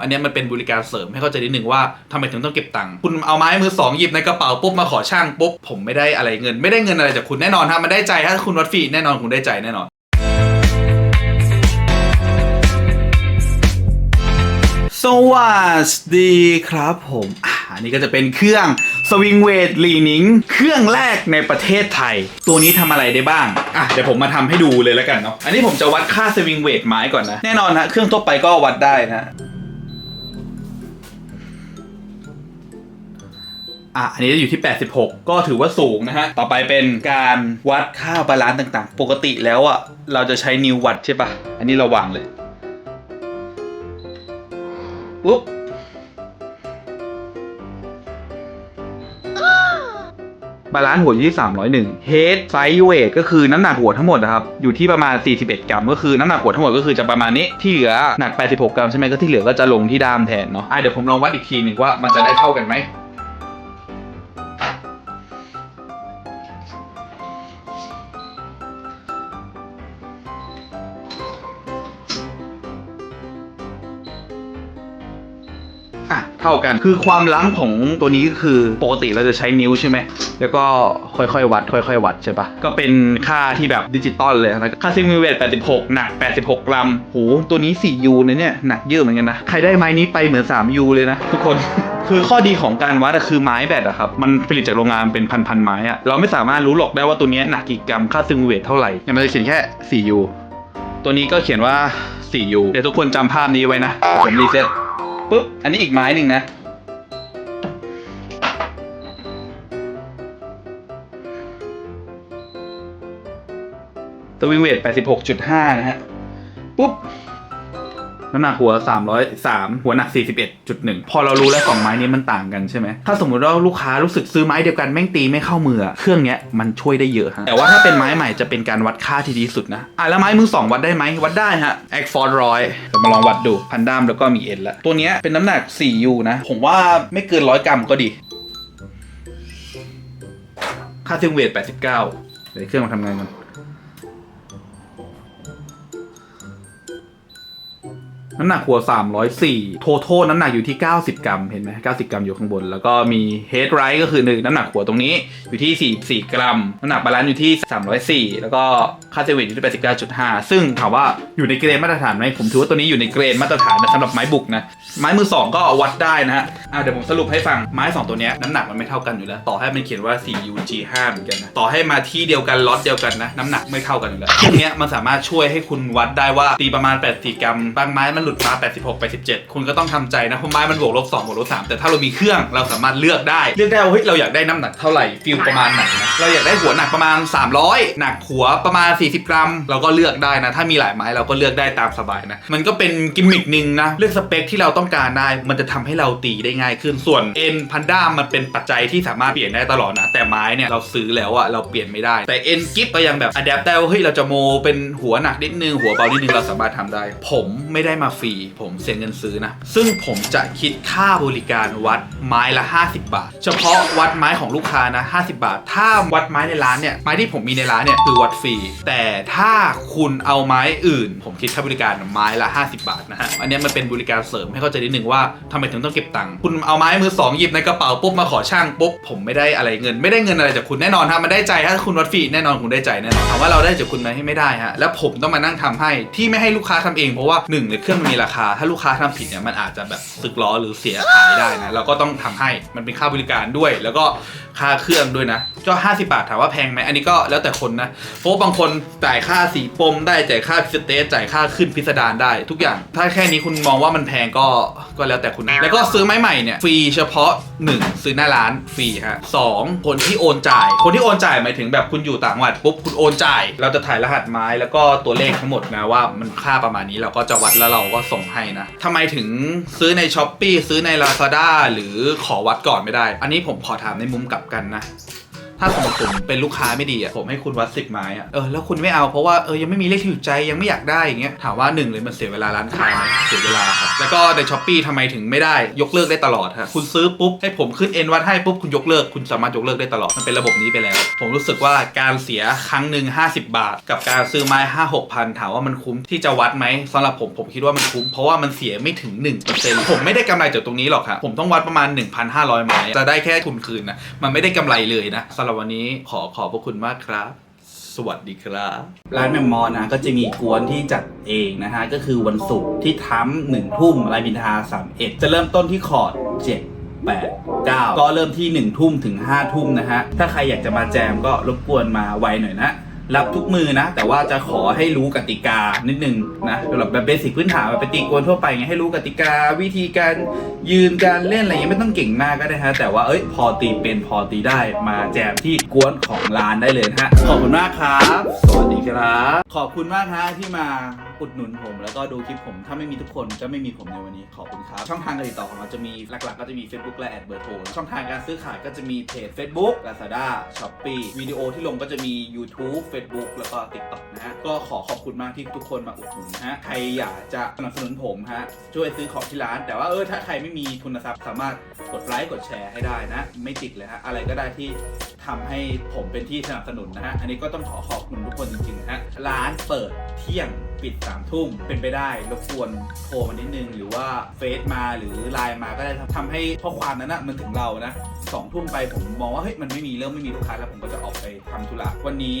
อันนี้มันเป็นบริการเสริมให้เข้าใจนิดนึงว่าทำไมถึงต้องเก็บตังค์คุณเอาไม้มือสองหยิบในกระเป๋าปุ๊บมาขอช่างปุ๊บผมไม่ได้อะไรเงิน ไม่ได้เงินอะไรจากคุณแน่นอนฮะมันได้ใจถ้าคุณวัดฟรีแน่นอนคุณได้ใจแน่นอนสวัสดีครับผมอะอันนี้ก็จะเป็นเครื่องสวิงเวทลีนิงเครื่องแรกในประเทศไทย ตัวนี้ทำอะไรได้บ้างอะเดี๋ยวผมมาทำให้ดูเลยแล้วกันเนาะอันนี้ผมจะวัดค่าสวิงเวทไม้ก่อนนะ แน่นอนนะเครื่องทั่วไปก็วัดได้นะ อะอันนี้จะอยู่ที่ 86 ก็ถือว่าสูงนะฮะ ต่อไปเป็นการวัดค่าบาลานซ์ต่างๆ ปกติแล้วอะเราจะใช้นิ้ววัดใช่ปะอันนี้เราวางเลยปุ๊บบาลานซ์หัวอยู่ที่ 301 Head Size Weight ก็คือน้ำหนักหัวทั้งหมดนะครับ อยู่ที่ประมาณ 41 กรัม ก็คือน้ำหนักหัวทั้งหมดก็คือจะประมาณนี้ ที่เหลือหนัก 86 กรัมใช่ไหมก็ที่เหลือก็จะลงที่ด้ามแทนเนาะ อะเดี๋ยวผมลองวัดอีกทีหนึ่งว่ามันจะได้เท่ากันไหม อะเท่ากันคือความล้ำของตัวนี้ก็คือปกติเราจะใช้นิ้วใช่ไหมแล้วก็ค่อยๆวัด ค่อยๆ วัดใช่ปะก็เป็นค่าที่แบบดิจิตอลเลยนะค่าซิมิเวต86 หนัก 86 กรัมโหตัวนี้ 4U นะเนี่ย หนักเยอะเหมือนกันนะ ใครได้ไม้นี้ไปเหมือน 3U เลยนะ ทุกคนคือข้อดีของการวัดคือไม้แบตอะครับ มันผลิตจากโรงงานเป็นพันๆไม้อะเราไม่สามารถรู้หรอกได้ว่าตัวนี้หนักกี่กรัมค่าซิมิเวตเท่าไหร่เนี่ยมันจะเขียนแค่ 4U ตัวนี้ก็เขียนว่า 4U เดี๋ยวทุกคนจำภาพนี้ไว้นะ ผมรีเซ็ต ปุ๊บ อันนี้อีกไม้หนึ่งนะ ตัววิงเวท86.5 นะฮะ ปุ๊บ น้ำหนักหัว 303 หัวหนัก 41.1 พอเรารู้แล้วสองไม้นี้มันต่างกันใช่ไหม ถ้าสมมติว่าลูกค้ารู้สึกซื้อไม้เดียวกันแม่งตีไม่เข้ามือ เครื่องเนี้ยมันช่วยได้เยอะฮะ แต่ว่าถ้าเป็นไม้ใหม่จะเป็นการวัดค่าที่ดีสุดนะ อะแล้วไม้มือสองวัดได้ไหม วัดได้ฮะ a c f o r d ร้อยเดี๋ยวมาลองวัดดู พันด้ามแล้วก็มีเอ็นละ ตัวเนี้ยเป็นน้ำหนัก 4U นะ ผมว่าไม่เกินร้อยกรัมก็ดี ค่าซิงเวท89เดี๋ยวเครื่องมาทำงานกัน น้ำหนักหัว 304 โทโทน้ำหนักอยู่ที่ 90 กรัม เห็นไหม90 กรัมอยู่ข้างบน แล้วก็มีเฮดไรก็คือหนึ่งน้ำหนักหัวตรงนี้อยู่ที่ 44 กรัม น้ำหนักบาลานซ์อยู่ที่ 304 แล้วก็ค่าเซเวตอยู่ที่ 89.5 ซึ่งถามว่าอยู่ในเกรนมาตรฐานไหมผมถือว่าตัวนี้อยู่ในเกรนมาตรฐานนะสำหรับไม้บุกนะ ไม้มือ 2 ก็วัดได้นะฮะอะเดี๋ยวผมสรุปให้ฟัง ไม้ 2 ตัวนี้น้ำหนักมันไม่เท่ากันอยู่แล้ว ต่อให้มันเขียนว่า 4UG5 เหมือนกันนะ ต่อให้มาที่เดียวกันล็อตเดียวกันนะ น้ำหนักไม่เท่ากันอยู่แล้วตรงเนี้ยมันสามารถช่วยให้คุณวัดได้ว่าตีประมาณ 84 กรัมบางไม้มันหลุดมา 86 87 คุณก็ต้องทำใจนะเพราะไม้มันบวกลบ2บวกลบ3แต่ถ้าเรามีเครื่องเราสามารถเลือกได้ เลือกได้ว่าเฮ้ยเราอยากได้น้ำหนักเท่าไหร่ฟิลประมาณไหนนะเราอยากได้หัวหนักประมาณ 300 หนักหัวประมาณ 40 กรัม เราก็เลือกได้นะ ถ้ามีหลายไม้เราก็เลือกได้ตามสบายนะ มันก็เป็นกิมมิคนึงนะเลือกสเปคที่เราต้องการได้มันจะทำให้เราตีได้ง่ายขึ้นส่วนเอ็นพันด้ามันเป็นปัจจัยที่สามารถเปลี่ยนได้ตลอดนะ แต่ไม้เนี่ยเราซื้อแล้วอะเราเปลี่ยนไม่ได้ แต่เอ็นกิฟก็ยังแบบอัดแอปได้ว่าเฮ้ยเราจะโมเป็นหัวหนักนิดนึงหัวเบานิดนึงเราสามารถทำได้ ผมไม่ได้มาฟรี ผมเสียเงินซื้อนะ ซึ่งผมจะคิดค่าบริการวัดไม้ละ 50 บาท เฉพาะวัดไม้ของลูกค้านะ 50 บาท ถ้าวัดไม้ในร้านเนี่ย ไม้ที่ผมมีในร้านเนี่ยคือวัดฟรี แต่ถ้าคุณเอาไม้อื่น ผมคิดค่าบริการไม้ละ 50 บาทนะฮะ อันนี้มันเป็นบริการเสริมให้เข้าใจนิดนึงว่าทำไมถึงต้องเก็บตังค์ คุณเอาไม้มือสองหยิบในกระเป๋าปุ๊บมาขอช่างปุ๊บผมไม่ได้อะไรเงิน ไม่ได้เงินอะไรจากคุณแน่นอนฮะ มันได้ใจถ้าคุณวัดฟรีแน่นอนคุณได้ใจแน่นอนถามว่าเราได้จากคุณไหมไม่ได้ฮะ แล้วผมต้องมานั่งทำให้ที่ไม่ให้ลูกค้าทำเองเพราะว่าหนึ่งเลยเครื่องมันมีราคา ถ้าลูกค้าทำผิดเนี่ยมันอาจจะแบบสึกล้อหรือเสียหายได้นะเราก็ต้องทำให้มันเป็นค่าบริการด้วย แล้วก็ค่าเครื่องด้วยนะก็ 50 บาทถามว่าแพงไหมอันนี้ก็แล้วแต่คนนะเพราะว่าบางคนจ่ายค่าสีปมได้จ่ายค่าพิสเตสจ่ายค่าขึ้นพิสดารได้ ทุกอย่าง ถ้าแค่นี้คุณมองว่ามันแพงก็ก็แล้วแต่คุณนะแล้วก็ซื้อไม้ใหม่เนี่ยฟรีเฉพาะ 1 ซื้อหน้าร้านฟรีฮะสองคนที่โอนจ่าย คนที่โอนจ่ายหมายถึงแบบคุณอยู่ต่างจังหวัดปุ๊บคุณโอนจ่าย เราจะถ่ายรหัสไม้แล้วก็ตัวเลขทั้งหมดนะว่ามันค่าประมาณนี้เราก็จะวัดแล้วเราก็ส่งให้นะทำไมถึงซื้อใน s h อ p e e ซื้อใน Lazada หรือขอวัดก่อนไม่ได้ อันนี้ผมขอถามในมุมกลับกันนะ ถ้าสมมติผมเป็นลูกค้าไม่ดีอะผมให้คุณวัดสิบไม้อะเออแล้วคุณไม่เอาเพราะว่าเออยังไม่มีเลขที่ถูกใจยังไม่อยากได้อย่างเงี้ยถามว่าหนึ่งเลยมันเสียเวลาร้านค้าไหมเสียเวลาครับแล้วก็ในช้อปปี้ทำไมถึงไม่ได้ยกเลิกได้ตลอดฮะคุณซื้อปุ๊บให้ผมขึ้นเอ็นวัดให้ปุ๊บคุณยกเลิกคุณสามารถยกเลิกได้ตลอดมันเป็นระบบนี้ไปแล้ว ผมรู้สึกว่าการเสียครั้งหนึ่ง50 บาท กับการซื้อไม้ห้าหกพันถามว่ามันคุ้มที่จะวัดไหมสำหรับผมผมคิดว่ามันคุ้มเพราะว่ามันเสียไม่ถึง1%ผมไม่ได้กำไรจากตรงนี้หรอกครับผมต้องวัดประมาณ 1,500 ไม้จะได้แค่ทุนคืนนะมันไม่ได้กำไรเลยนะสำหรับวันนี้ขอขอบพระคุณมากครับ สวัสดีครับ ร้านแมมมอนนะก็จะมีกวนที่จัดเองนะฮะ ก็คือวันศุกร์ที่ทั้มหนึ่งทุ่มรายบินทาสามเอ็ดจะเริ่มต้นที่คอร์ดเจ็ดแปดเก้าก็เริ่มที่หนึ่งทุ่มถึงห้าทุ่มนะฮะ ถ้าใครอยากจะมาแจมก็รบกวนมาไวหน่อยนะ รับทุกมือนะ แต่ว่าจะขอให้รู้กติกานิดนึงนะสำหรับแบบเบสิกพื้นฐานแบบไปตีกวนทั่วไปไงให้รู้กติกาวิธีการยืนการเล่นอะไรเงี้ยไม่ต้องเก่งมากก็ได้ฮะแต่ว่าเอ้ยพอตีเป็นพอตีได้มาแจมที่กวนของร้านได้เลยฮะขอบคุณมากครับ สวัสดีครับ ขอบคุณมากฮะที่มาอุดหนุนผมแล้วก็ดูคลิปผมถ้าไม่มีทุกคนจะไม่มีผมในวันนี้ขอบคุณครับ ช่องทางการติดต่อของเราจะมีหลักๆ ก็จะมี Facebook และแอดเบอร์โทรช่องทางการซื้อขายก็จะมีเพจ Facebook Lazada Shopee วิดีโอที่ลงก็จะมี YouTube Facebook แล้วก็ TikTok นะฮะก็ขอขอบคุณมากที่ทุกคนมาอุดหนุนฮะใครอยากจะสนับสนุนผมฮะช่วยซื้อของที่ร้าน แต่ว่าเออถ้าใครไม่มีทุนทรัพย์สามารถกดไลค์กดแชร์ให้ได้นะ ไม่ติดเลยฮะอะไรก็ได้ที่ทำให้ผมเป็นที่สนับสนุนนะฮะอันนี้ก็ต้องขอขอบคุณทุกคนจริงๆฮะร้านเปิดเที่ยงปิดสามทุ่มเป็นไปได้รบกวนโทรมานิดนึง หรือว่าเฟซมาหรือไลน์มาก็ได้ทำให้ข้อความนั้นนะมันถึงเรานะสองทุ่มไปผมมองว่าเฮ้ยมันไม่มีเริ่มไม่มีลูกค้าแล้วผมก็จะออกไปทำธุระวันนี้